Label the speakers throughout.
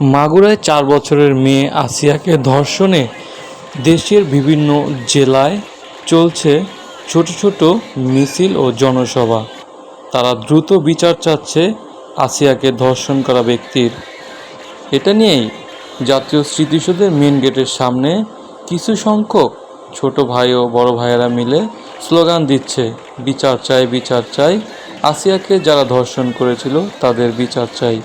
Speaker 1: মাগুরায় চার বছরের মেয়ে আসিয়াকে ধর্ষণে দেশের বিভিন্ন জেলায় চলছে ছোট ছোট মিছিল ও জনসভা। তারা দ্রুত বিচার চাচ্ছে আসিয়াকে ধর্ষণ করা ব্যক্তির। এটা নিয়েই জাতীয় স্মৃতিসৌধের মেন গেটের সামনে কিছু সংখ্যক ছোট ভাই ও বড় ভাইয়েরা মিলে স্লোগান দিচ্ছে, বিচার চাই বিচার চাই। আসিয়াকে যারা ধর্ষণ করেছিল তাদের বিচার চাই।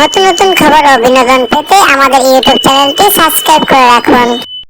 Speaker 2: নতুন নতুন খবর ও বিনোদন পেতে আমাদের ইউটিউব চ্যানেলটি সাবস্ক্রাইব করে রাখুন।